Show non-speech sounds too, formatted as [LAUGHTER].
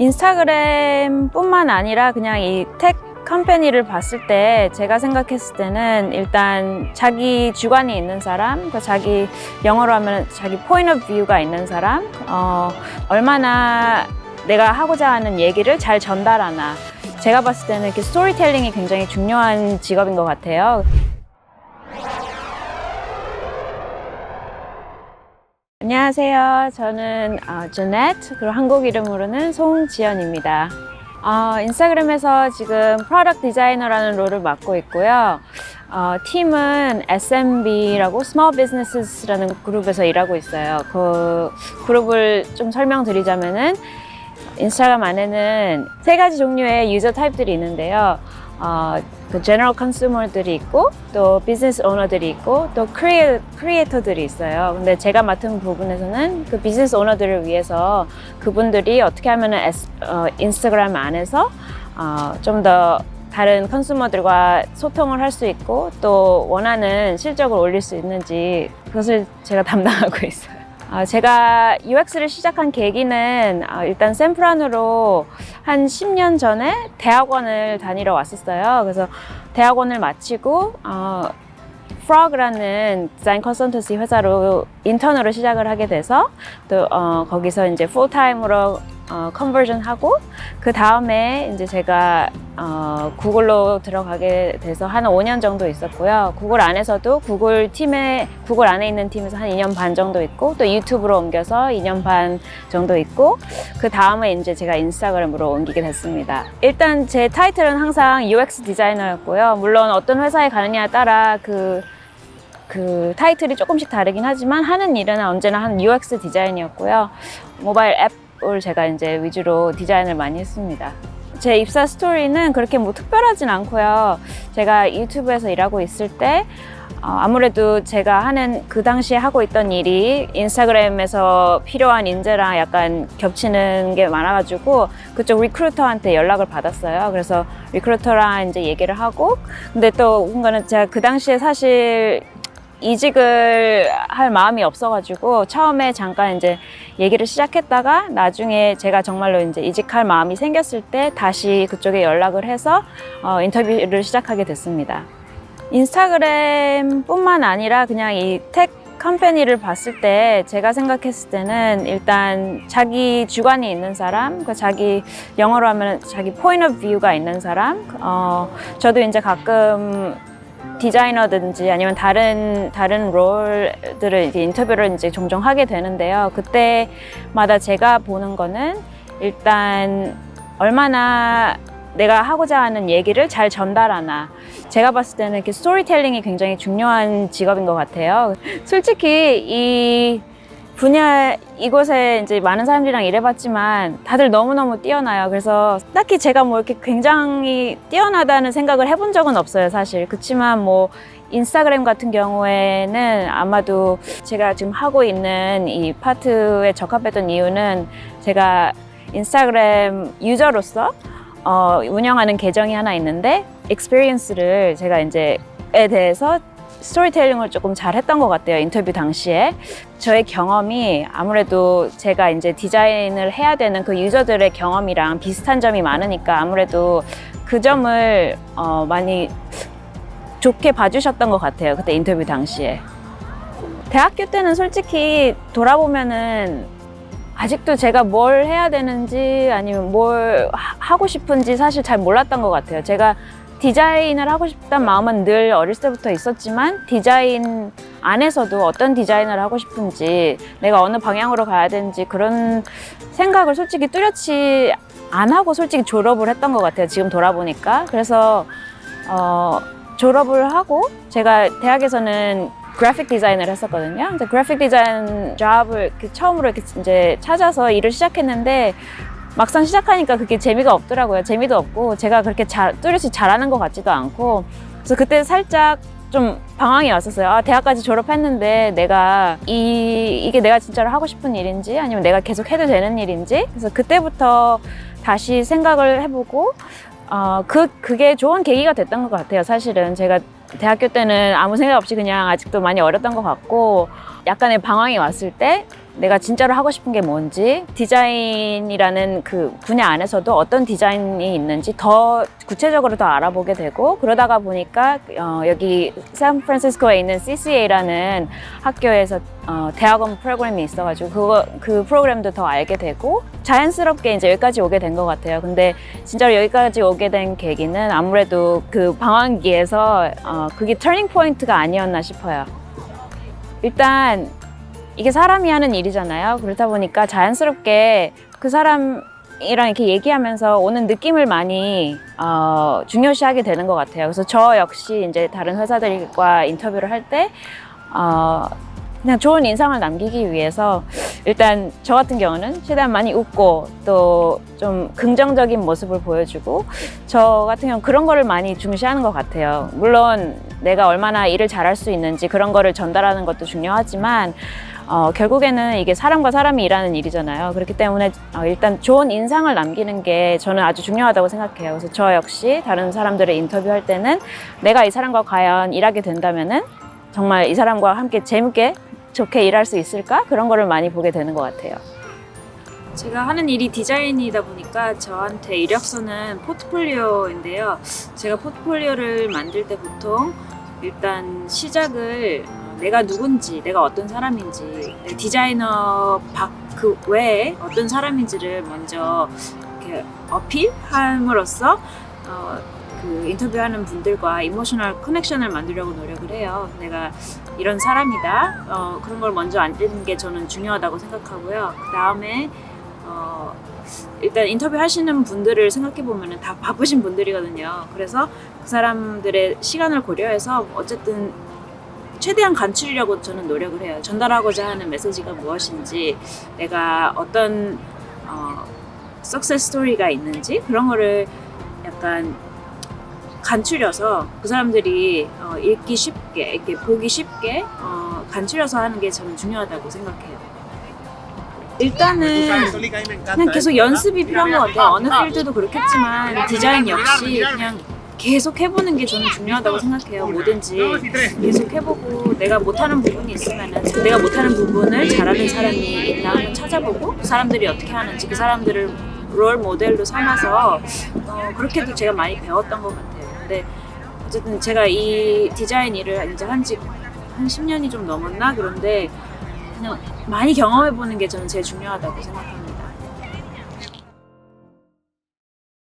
인스타그램뿐만 아니라 그냥 이텍 컴퍼니를 봤을 때 제가 생각했을 때는 일단 자기 주관이 있는 사람, 그 자기 영어로 하면 자기 포인트 오브 뷰가 있는 사람, 어, 얼마나 내가 하고자 하는 얘기를 잘 전달하나. 제가 봤을 때는 이렇게 스토리텔링이 굉장히 중요한 직업인 것 같아요. 안녕하세요. 저는 어, 제넷, 그리고 한국 이름으로는 송지연입니다. 어, 인스타그램에서 지금 프로덕트 디자이너라는 롤을 맡고 있고요. 어, 팀은 SMB라고 Small Business라는 그룹에서 일하고 있어요. 그 그룹을 좀 설명드리자면은 인스타그램 안에는 세 가지 종류의 유저 타입들이 있는데요. 어, 그 제너럴 컨슈머들이 있고 또 비즈니스 오너들이 있고 또 크리에, 크리에이터들이 있어요. 근데 제가 맡은 부분에서는 그 비즈니스 오너들을 위해서 그분들이 어떻게 하면 어, 인스타그램 안에서 어, 좀더 다른 컨슈머들과 소통을 할 수 있고 또 원하는 실적을 올릴 수 있는지 그것을 제가 [LAUGHS] 담당하고 있어요. 어, 제가 UX를 시작한 계기는 어, 일단 샌프란으로 한 10년 전에 대학원을 다니러 왔었어요. 그래서 대학원을 마치고 어, 프로그라는 디자인 컨설턴시 회사로 인턴으로 시작을 하게 돼서 또 어, 거기서 이제 풀타임으로 어, 컨버전 하고 그 다음에 이제 제가 어, 구글로 들어가게 돼서 한 5년 정도 있었고요. 구글 안에서도 구글 팀에 구글 안에 있는 팀에서 한 2년 반 정도 있고 또 유튜브로 옮겨서 2년 반 정도 있고 그 다음에 이제 제가 인스타그램으로 옮기게 됐습니다. 일단 제 타이틀은 항상 UX 디자이너였고요. 물론 어떤 회사에 가느냐에 따라 그그 타이틀이 조금씩 다르긴 하지만 하는 일은 언제나 한 UX 디자인이었고요. 모바일 앱 을 제가 이제 위주로 디자인을 많이 했습니다. 제 입사 스토리는 그렇게 뭐 특별하진 않고요. 제가 유튜브에서 일하고 있을 때 어, 아무래도 제가 하는 그 당시에 하고 있던 일이 인스타그램에서 필요한 인재랑 약간 겹치는 게 많아가지고 그쪽 리크루터한테 연락을 받았어요. 그래서 리크루터랑 이제 얘기를 하고 근데 또 뭔가는 제가 그 당시에 사실 이직을 할 마음이 없어가지고 처음에 잠깐 이제 얘기를 시작했다가 나중에 제가 정말로 이제 이직할 마음이 생겼을 때 다시 그쪽에 연락을 해서 어, 인터뷰를 시작하게 됐습니다. 인스타그램뿐만 아니라 그냥 이텍 컴퍼니를 봤을 때 제가 생각했을 때는 일단 자기 주관이 있는 사람, 그 자기 영어로 하면 자기 포인트 오브 뷰가 있는 사람. 어, 저도 이제 가끔 디자이너든지 아니면 다른 다른 롤들을 이제 인터뷰를 이제 종종 하게 되는데요. 그때마다 제가 보는 거는 일단 얼마나 내가 하고자 하는 얘기를 잘 전달하나. 제가 봤을 때는 이렇게 스토리텔링이 굉장히 중요한 직업인 것 같아요. 솔직히 이 분야 이곳에 이제 많은 사람들이랑 일해봤지만 다들 너무너무 뛰어나요. 그래서 딱히 제가 뭐 이렇게 굉장히 뛰어나다는 생각을 해본 적은 없어요, 사실. 그렇지만 뭐 인스타그램 같은 경우에는 아마도 제가 지금 하고 있는 이 파트에 적합했던 이유는 제가 인스타그램 유저로서 어, 운영하는 계정이 하나 있는데 익스피리언스를 제가 이제 에 대해서 스토리텔링을 조금 잘 했던 것 같아요. 인터뷰 당시에. 저의 경험이 아무래도 제가 이제 디자인을 해야 되는 그 유저들의 경험이랑 비슷한 점이 많으니까 아무래도 그 점을 어, 많이 좋게 봐주셨던 것 같아요. 그때 인터뷰 당시에. 대학교 때는 솔직히 돌아보면은 아직도 제가 뭘 해야 되는지 아니면 뭘 하- 하고 싶은지 사실 잘 몰랐던 것 같아요. 제가 디자인을 하고 싶다는 마음은 늘 어렸을 때부터 있었지만 디자인 안에서도 어떤 디자인을 하고 싶은지 내가 어느 방향으로 가야 되는지 그런 생각을 솔직히 뚜렷이 안 하고 솔직히 졸업을 했던 것 같아요. 지금 돌아보니까. 그래서 어, 졸업을 하고 제가 대학에서는 그래픽 디자인을 했었거든요. 근데 그래픽 디자인 잡을 이렇게 처음으로 이제 찾아서 일을 시작했는데 막상 시작하니까 그게 재미가 없더라고요. 재미도 없고 제가 그렇게 잘, 뚜렷이 잘하는 것 같지도 않고 그래서 그때 살짝 좀 방황이 왔었어요. 아, 대학까지 졸업했는데 내가 이, 이게 내가 진짜로 하고 싶은 일인지 아니면 내가 계속 해도 되는 일인지 그래서 그때부터 다시 생각을 해보고 어, 그, 그게 좋은 계기가 됐던 것 같아요. 사실은 제가 대학교 때는 아무 생각 없이 그냥 아직도 많이 어렸던 것 같고 약간의 방황이 왔을 때 내가 진짜로 하고 싶은 게 뭔지 디자인이라는 그 분야 안에서도 어떤 디자인이 있는지 더 구체적으로 더 알아보게 되고 그러다가 보니까 어, 여기 샌프란시스코에 있는 CCA라는 학교에서 어, 대학원 프로그램이 있어가지고 그거 그 프로그램도 더 알게 되고 자연스럽게 이제 여기까지 오게 된 것 같아요. 근데 진짜로 여기까지 오게 된 계기는 아무래도 그 방황기에서 어, 그게 터닝 포인트가 아니었나 싶어요. 일단 이게 사람이 하는 일이잖아요. 그렇다 보니까 자연스럽게 그 사람이랑 이렇게 얘기하면서 오는 느낌을 많이 어, 중요시하게 되는 것 같아요. 그래서 저 역시 이제 다른 회사들과 인터뷰를 할때 어, 그냥 좋은 인상을 남기기 위해서 일단 저 같은 경우는 최대한 많이 웃고 또 좀 긍정적인 모습을 보여주고 저 같은 경우는 그런 거를 많이 중시하는 것 같아요. 물론 내가 얼마나 일을 잘할 수 있는지 그런 거를 전달하는 것도 중요하지만 어, 결국에는 이게 사람과 사람이 일하는 일이잖아요. 그렇기 때문에 어, 일단 좋은 인상을 남기는 게 저는 아주 중요하다고 생각해요. 그래서 저 역시 다른 사람들을 인터뷰할 때는 내가 이 사람과 과연 일하게 된다면은 정말 이 사람과 함께 재밌게 좋게 일할 수 있을까? 그런 거를 많이 보게 되는 것 같아요. 제가 하는 일이 디자인이다 보니까 저한테 이력서는 포트폴리오인데요. 제가 포트폴리오를 만들 때 보통 일단 시작을 어, 내가 누군지, 내가 어떤 사람인지, 내 디자이너 밖그 외에 어떤 사람인지를 먼저 이렇게 어필함으로써 어, 그 인터뷰하는 분들과 이모셔널 커넥션을 만들려고 노력을 해요. 내가 이런 사람이다. 어, 그런 걸 먼저 알리는 게 저는 중요하다고 생각하고요. 그 다음에 어, 일단 인터뷰 하시는 분들을 생각해 보면 다 바쁘신 분들이거든요. 그래서 그 사람들의 시간을 고려해서 어쨌든 최대한 간추리려고 저는 노력을 해요. 전달하고자 하는 메시지가 무엇인지, 내가 어떤 어, 석세스 스토리가 있는지 그런 거를 약간 간추려서 그 사람들이 어, 읽기 쉽게, 이렇게 보기 쉽게 어, 간추려서 하는 게 저는 중요하다고 생각해요. 일단은 그냥 계속 연습이 필요한 것 같아요. 어느 필드도 그렇겠지만 디자인 역시 그냥 계속 해보는 게 저는 중요하다고 생각해요. 뭐든지 계속 해보고 내가 못하는 부분이 있으면은 내가 못하는 부분을 잘하는 사람이 한번 찾아보고 그 사람들이 어떻게 하는지 그 사람들을 롤 모델로 삼아서 어, 그렇게도 제가 많이 배웠던 것 같아요. 근데 어쨌든 제가 이 디자인 일을 이제 한 지 한 10년이 좀 넘었나 그런데 그냥 많이 경험해 보는 게 저는 제일 중요하다고 생각합니다.